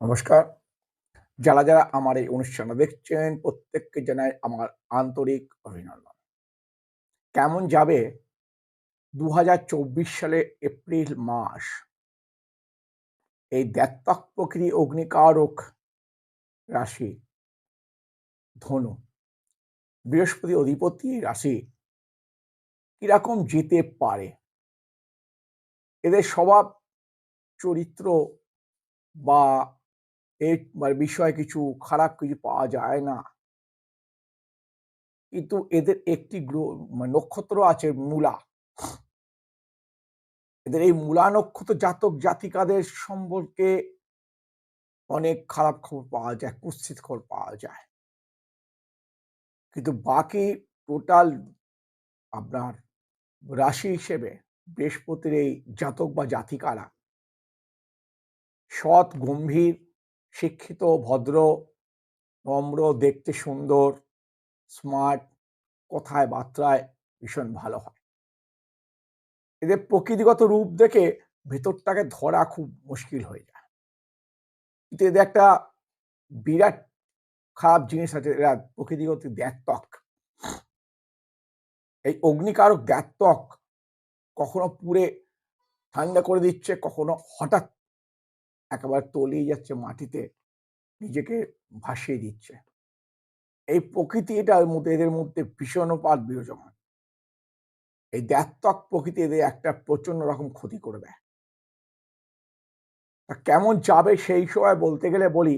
নমস্কার। যারা যারা আমার এই অনুষ্ঠানটা দেখছেন, প্রত্যেককে জানাই আমার আন্তরিক অভিনন্দন। কেমন যাবে দু হাজার চব্বিশ সালে এপ্রিল মাস? এই দ্যাত্তক প্রকৃতি অগ্নিকারক রাশি ধনু, বৃহস্পতি অধিপতি রাশি কীরকম যেতে পারে? এদের স্বভাব, চরিত্র বা এর মানে বিষয়ে কিছু খারাপ কিছু পাওয়া যায় না। কিন্তু এদের একটি গ্রহ মানে নক্ষত্র আছে মূলা। এদের এই মূলা নক্ষত্র জাতক জাতিকাদের সম্পর্কে অনেক খারাপ খবর পাওয়া যায়, কুৎসিত খবর পাওয়া যায়। কিন্তু বাকি টোটাল আপনার রাশি হিসেবে বৃহস্পতির এই জাতক বা জাতিকারা সৎ, গম্ভীর শিক্ষিত, ভদ্র, নম্র, দেখতে সুন্দর স্মার্ট কথায় বার্তায় ভীষণ ভালো হয়। এদের প্রকৃতিগত রূপ দেখে ভেতরটাকে ধরা খুব মুশকিল হয়ে যায়। কিন্তু এদের একটা বিরাট খারাপ জিনিস আছে, এরা প্রকৃতিগত দ্যাত্তক এই অগ্নিকারক দ্যাত্তক কখনো পুরে ঠান্ডা করে দিচ্ছে, কখনো হঠাৎ একেবারে তলিয়ে যাচ্ছে মাটিতে, নিজেকে ভাসিয়ে দিচ্ছে। এই প্রকৃতি এটার মধ্যে, এদের মধ্যে ভীষণপাত বিরাজমান। এই দ্যাত্তক প্রকৃতি এদের একটা প্রচণ্ড রকম ক্ষতি করে দেয়। কেমন যাবে সেই সময় বলতে গেলে বলি,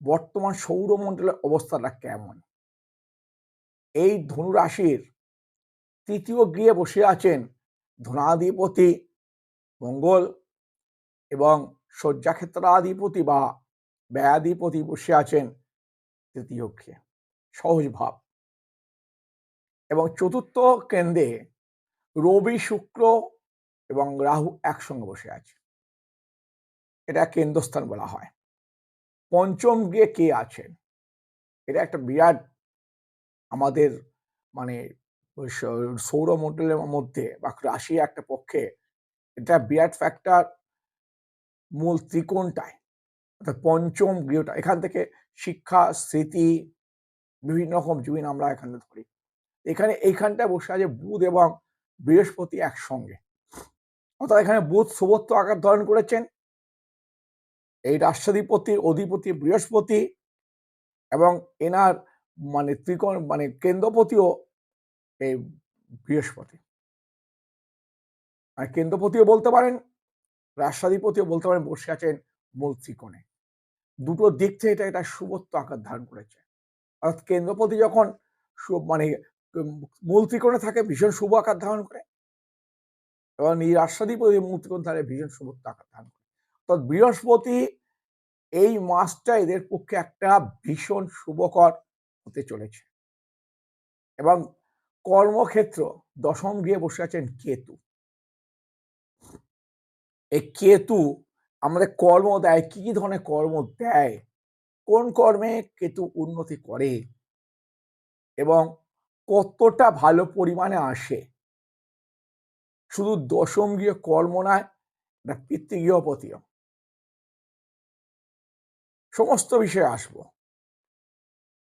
বর্তমান সৌরমণ্ডলের অবস্থাটা কেমন? এই ধনুরাশির তৃতীয় গৃহে বসে আছেন ধনাধিপতি, মঙ্গল এবং শয্যাক্ষেত্রাধিপতি বা ব্যয়াধিপতি বসে আছেন তৃতীয় গৃহে সহজ ভাব। এবং চতুর্থ কেন্দ্রে রবি, শুক্র এবং রাহু একসঙ্গে বসে আছে। এটা কেন্দ্রস্থান বলা হয়। পঞ্চম গিয়ে কে আছেন? এটা একটা বিরাট আমাদের মানে সৌরমণ্ডলের মধ্যে বা রাশি একটা পক্ষে এটা বিরাট ফ্যাক্টর মূল ত্রিকোণটায়, অর্থাৎ পঞ্চম গৃহটা, এখান থেকে শিক্ষা, স্মৃতি, বিভিন্ন রকম জীবন আমরা এখানে ধরি। এখানে, এইখানটায় বসে আছে বুধ এবং বৃহস্পতি একসঙ্গে। অর্থাৎ এখানে বুধ শুভত্ব আকার ধারণ করেছেন। এই রাষ্ট্রাধিপতির অধিপতি বৃহস্পতি এবং এনার মানে ত্রিকোণ মানে কেন্দ্রপতিও এই বৃহস্পতি। আর কেন্দ্রপতিও বলতে পারেন রাষ্ট্রাধিপতিও বলতে পারেন বসে আছেন মূল ত্রিকোণে। দুটো দিক থেকে এটা একটা শুভত্ব আকার ধারণ করেছে। অর্থাৎ কেন্দ্রপতি যখন মানে মূল ত্রিকোণে থাকে, ভীষণ শুভ আকার ধারণ করে। এবং এই রাষ্ট্রাধিপতি মূল ত্রিকোণ থাকে ভীষণ শুভত্ব আকার ধারণ করে। অর্থাৎ বৃহস্পতি এই মাসটা এদের পক্ষে একটা ভীষণ শুভকর হতে চলেছে। এবং কর্মক্ষেত্র, দশম গৃহে বসে আছেন কেতু। এই কেতু আমাদের কর্ম দেয়, কি কি ধরনের কর্ম দেয়? কোন কর্মে কেতু উন্নতি করে? এবং কতটা ভালো পরিমাণে আসে? শুধু দশম গৃহ কর্ম নয়, এটা পিতৃগৃহপতিও। সমস্ত বিষয়ে আসব।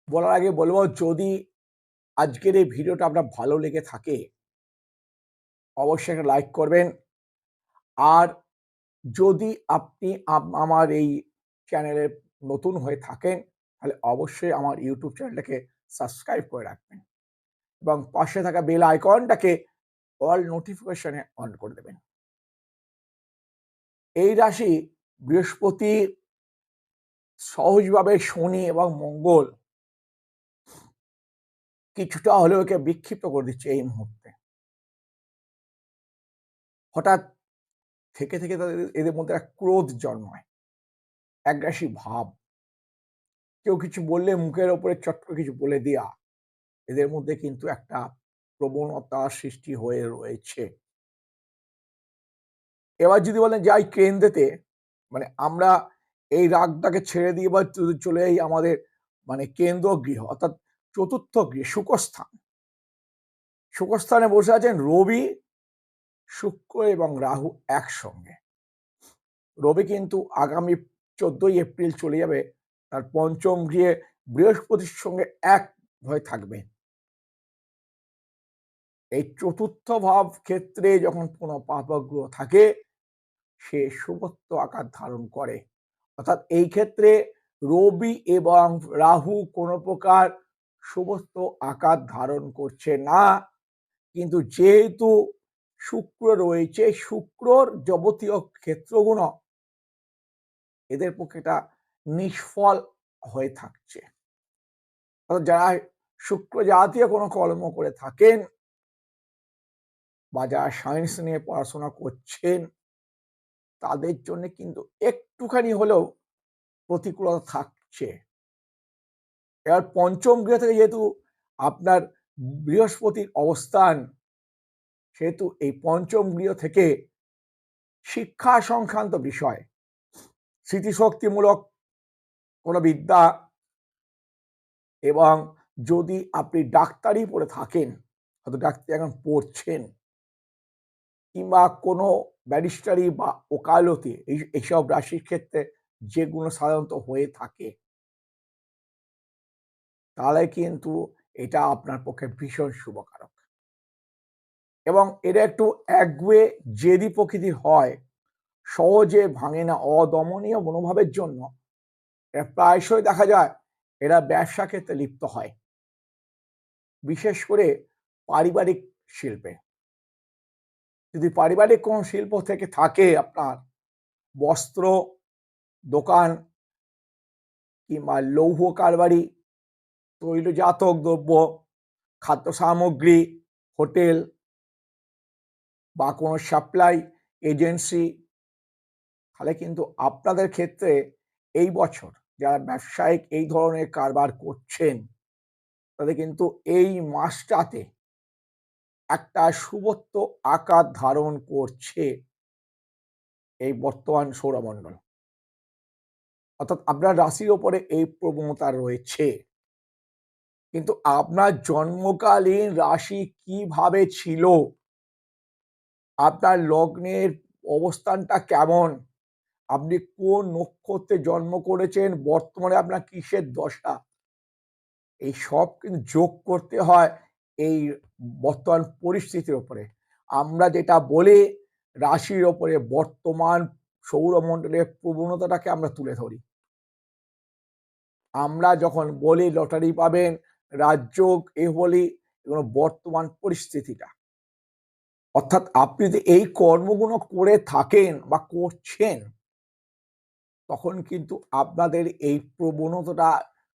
বলার আগে বলব, যদি আজকের এই ভিডিওটা আপনার ভালো লেগে থাকে, অবশ্যই একটা লাইক করবেন। আর যদি আপনি আমার এই চ্যানেলে নতুন হয়ে থাকেন, তাহলে অবশ্যই আমার ইউটিউব চ্যানেলটাকে সাবস্ক্রাইব করে রাখবেন এবং পাশে থাকা বেল আইকনটাকে অল নোটিফিকেশনে অন করে দেবেন। এই রাশি বৃহস্পতি সহজভাবে শনি এবং মঙ্গল কিছুটা হলেও একে বিক্ষিপ্ত করে দিচ্ছে এই মুহূর্তে। হঠাৎ থেকে থেকে তাদের এদের মধ্যে এক ক্রোধ জন্মায়। একরাশি ভাব। কেউ কিছু বললে মুখের ওপরে চট কিছু বলে দেয়া। এদের মধ্যে কিন্তু একটা প্রবণতা সৃষ্টি হয়ে রয়েছে। এবার যদি বলেন যাই কেন্দ্রেতে মানে আমরা এই রাগটাকে ছেড়ে দিয়ে বা চলে যাই আমাদের মানে কেন্দ্র গৃহ, অর্থাৎ চতুর্থ গৃহ, সুখস্থান। সুখস্থানে বসে আছেন রবি শুক্র এবং রাহু একসঙ্গে। রবি কিন্তু আগামী চোদ্দই এপ্রিল চলে যাবে, তার পঞ্চম গৃহে বৃহস্পতির সঙ্গে এক হয়ে থাকবে। এই চতুর্থ ভাব ক্ষেত্রে যখন কোনো পাপগ্রহ থাকে, সে শুভত্ব আকার ধারণ করে। অর্থাৎ এই ক্ষেত্রে রবি এবং রাহু কোনো প্রকার শুভত্ব আকার ধারণ করছে না। কিন্তু যেহেতু শুক্র রয়েছে, শুক্রর যাবতীয় ক্ষেত্রগুণ এদের পক্ষে এটা নিষ্ফল হয়ে থাকছে। যারা শুক্র জাতীয় কোনো কর্ম করে থাকেন বা যারা সায়েন্স নিয়ে পড়াশোনা করছেন, তাদের জন্য কিন্তু একটুখানি হলেও প্রতিকূলতা থাকছে। এবার পঞ্চম গৃহ থেকে যেহেতু আপনার বৃহস্পতির অবস্থান সেহেতু এই পঞ্চম গৃহ থেকে শিক্ষা সংক্রান্ত বিষয়, স্মৃতিশক্তিমূলক কোনো বিদ্যা এবং যদি আপনি ডাক্তারি পড়ে থাকেন, হয়তো ডাক্তারি এখন পড়ছেন কিংবা কোনো ব্যারিস্টারি বা ওকালতি, এই, এইসব রাশির ক্ষেত্রে যেগুলো সাধারণত হয়ে থাকে, তাহলে কিন্তু এটা আপনার পক্ষে ভীষণ শুভকারক। এবং এটা একটু একগুয়ে জেদি প্রকৃতির হয়। সহজে ভাঙে না, অদমনীয় মনোভাবের জন্য। এটা প্রায়শই দেখা যায়, এরা ব্যবসা ক্ষেত্রে লিপ্ত হয়। বিশেষ করে পারিবারিক শিল্পে। যদি পারিবারিক কোনো শিল্প থেকে থাকে আপনার, বস্ত্র, দোকান কিংবা লৌহ কারবারি, তৈলজাতক দ্রব্য, খাদ্য সামগ্রী, হোটেল বা কোনো সাপ্লাই এজেন্সি তাহলে কিন্তু আপনাদের ক্ষেত্রে এই বছর যারা ব্যবসায়িক এই ধরনের কারবার করছেন, তাদের কিন্তু এই মাসটাতে একটা শুভত্ব আকার ধারণ করছে এই বর্তমান সৌরমণ্ডল। অর্থাৎ আপনার রাশির ওপরে এই প্রবণতা রয়েছে। কিন্তু আপনার জন্মকালীন রাশি কীভাবে ছিল? আপনার লগ্নের অবস্থানটা কেমন? আপনি কোন নক্ষত্রে জন্ম করেছেন? বর্তমানে আপনার কিসের দশা? এই সব কিন্তু যোগ করতে হয় এই বর্তমান পরিস্থিতির ওপরে। আমরা যেটা বলি, রাশির ওপরে বর্তমান সৌরমণ্ডলের প্রবণতাটাকে আমরা তুলে ধরি। আমরা যখন বলি, লটারি পাবেন রাজ্য এ বলি এগুলো বর্তমান পরিস্থিতিটা। অর্থাৎ আপনি যদি এই কর্মগুলো করে থাকেন বা করছেন, তখন কিন্তু আপনাদের এই প্রবণতাটা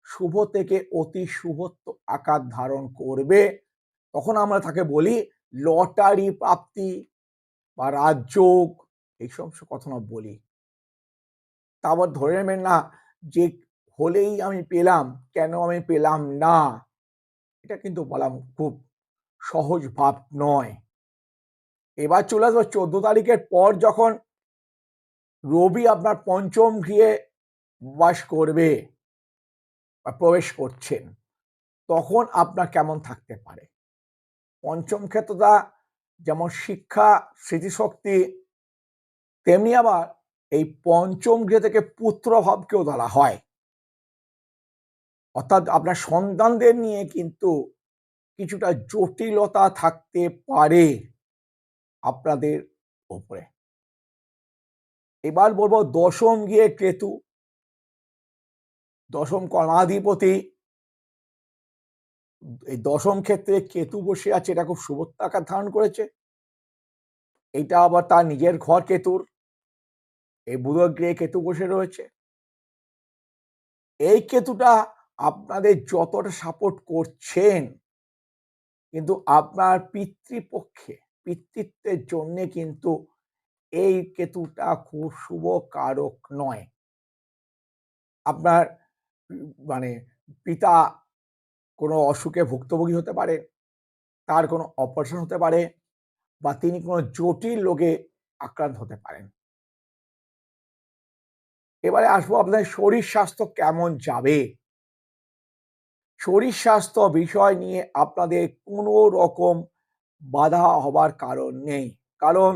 শুভ থেকে অতি শুভত্ব আকার ধারণ করবে। তখন আমরা তাকে বলি লটারি প্রাপ্তি বা রাজযোগ এই সমস্ত কথা বলি। তারপর ধরে নেবেন না যে হলেই আমি পেলাম, কেন আমি পেলাম না? এটা কিন্তু বলা খুব সহজ ভাব নয়। এবার চলে আসব চোদ্দ তারিখের পর যখন রবি আপনার পঞ্চম গৃহে বাস করবে বা প্রবেশ করছেন, তখন আপনার কেমন থাকতে পারে? পঞ্চম ক্ষেত্রটা যেমন শিক্ষা, স্মৃতিশক্তি, তেমনি আবার এই পঞ্চম গৃহ থেকে পুত্র ভাবকেও ধরা হয়। অর্থাৎ আপনার সন্তানদের নিয়ে কিন্তু কিছুটা জটিলতা থাকতে পারে। আপনাদের ওপরে। এবার বলব দশম গিয়ে কেতু। দশম কর্মাধিপতি এই দশম ক্ষেত্রে কেতু বসে আছে, এটা খুব শুভত্বাকার ধারণ করেছে। এটা আবার তার নিজের ঘর কেতুর। এই বুধ গৃহে কেতু বসে রয়েছে। এই কেতুটা আপনাদের যতটা সাপোর্ট করছেন, কিন্তু আপনার পিতৃপক্ষে পিতৃত্বের জন্যে কিন্তু এই কেতুটা খুব শুভ কারক নয়। আপনার মানে পিতা কোনো অসুখে ভুক্তভোগী হতে পারে, তার কোনো অপারেশন হতে পারে বা তিনি কোনো জটিল রোগে আক্রান্ত হতে পারেন। এবারে আসব আপনাদের শরীর স্বাস্থ্য কেমন যাবে? শরীর স্বাস্থ্য বিষয় নিয়ে আপনাদের কোনো রকম বাধা হবার কারণ নেই। কারণ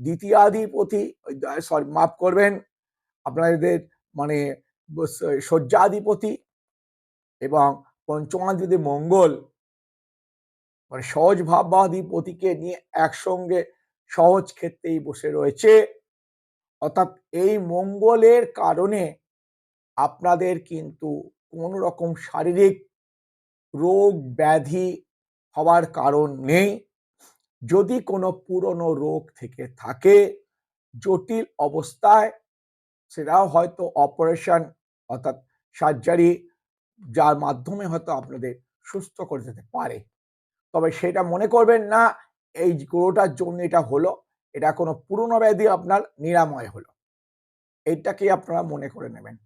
দ্বিতীয়াধিপতি সরি মাফ করবেন, আপনাদের মানে শয্যাধিপতি এবং পঞ্চমাধিপতি মঙ্গল মানে সহজ ভাববাধিপতিকে নিয়ে একসঙ্গে সহজ ক্ষেত্রেই বসে রয়েছে। অর্থাৎ এই মঙ্গলের কারণে আপনাদের কিন্তু কোনো রকম শারীরিক রোগ ব্যাধি হওয়ার কারণ নেই। যদি কোনো পুরনো রোগ থেকে থাকে, জটিল অবস্থায় সেটাও হয়তো অপারেশন অর্থাৎ সার্জারি যার মাধ্যমে হয়তো আপনাদের সুস্থ করে দিতে পারে। তবে সেটা মনে করবেন না, এই গ্রহটার জন্য এটা হলো, এটা কোনো পুরনো ব্যাধি আপনার নিরাময় হলো। এইটাকে আপনারা মনে করে নেবেন।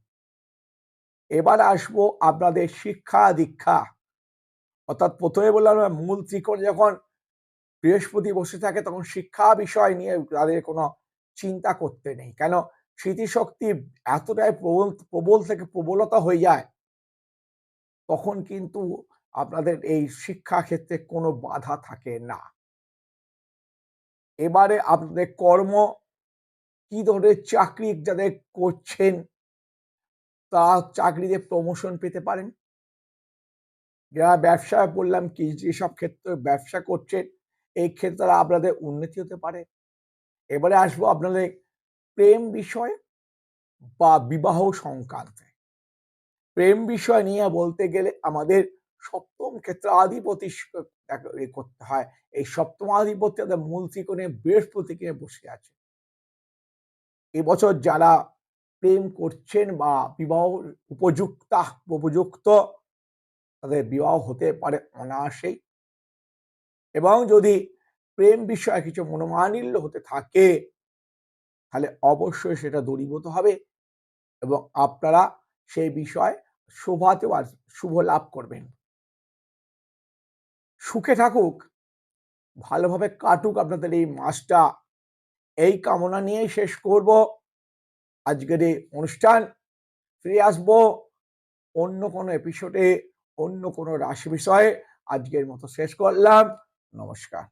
এবার আসব আপনাদের শিক্ষা দীক্ষা। অর্থাৎ প্রথমে বললাম মূল ত্রিকোণ যখন বৃহস্পতি বসে থাকে তখন শিক্ষা বিষয় নিয়ে তাদের কোনো চিন্তা করতে নেই। কেন? স্মৃতিশক্তি এতটাই প্রবল প্রবল থেকে প্রবলতা হয়ে যায়, তখন কিন্তু আপনাদের এই শিক্ষা ক্ষেত্রে কোনো বাধা থাকে না। এবারে আপনাদের কর্ম কি ধরনের চাকরি যাদের করছেন, তা চাকরিতে প্রমোশন পেতে পারেন? যারা ব্যবসা বললাম কি, যেসব ক্ষেত্রে ব্যবসা করছেন এই ক্ষেত্রে তারা আপনাদের উন্নতি হতে পারে। এবারে আসব আপনাদের প্রেম বিষয় বা বিবাহ সংক্রান্তে। প্রেম বিষয় নিয়ে বলতে গেলে আমাদের সপ্তম ক্ষেত্রে আধিপতি করতে হয়। এই সপ্তম আধিপত্য মূল ত্রিকোণে বৃহস্পতিকে বসে আছে। এবছর যারা প্রেম করছেন বা বিবাহ উপযুক্তা, উপযুক্ত, তাদের বিবাহ হতে পারে অনায়াসেই। এবং যদি প্রেম বিষয়ে কিছু মনোমানিল্য হতে থাকে, তাহলে অবশ্যই সেটা দূরীভূত হবে এবং আপনারা সেই বিষয়ে শোভাতে বা শুভ লাভ করবেন। সুখে থাকুক, ভালোভাবে কাটুক আপনাদের এই মাসটা। এই কামনা নিয়েই শেষ করব। আজকের এই অনুষ্ঠান, ফিরে আসব অন্য কোনো এপিসোডে অন্য কোনো রাশি বিষয়ে। আজকের মতো শেষ করলাম। নমস্কার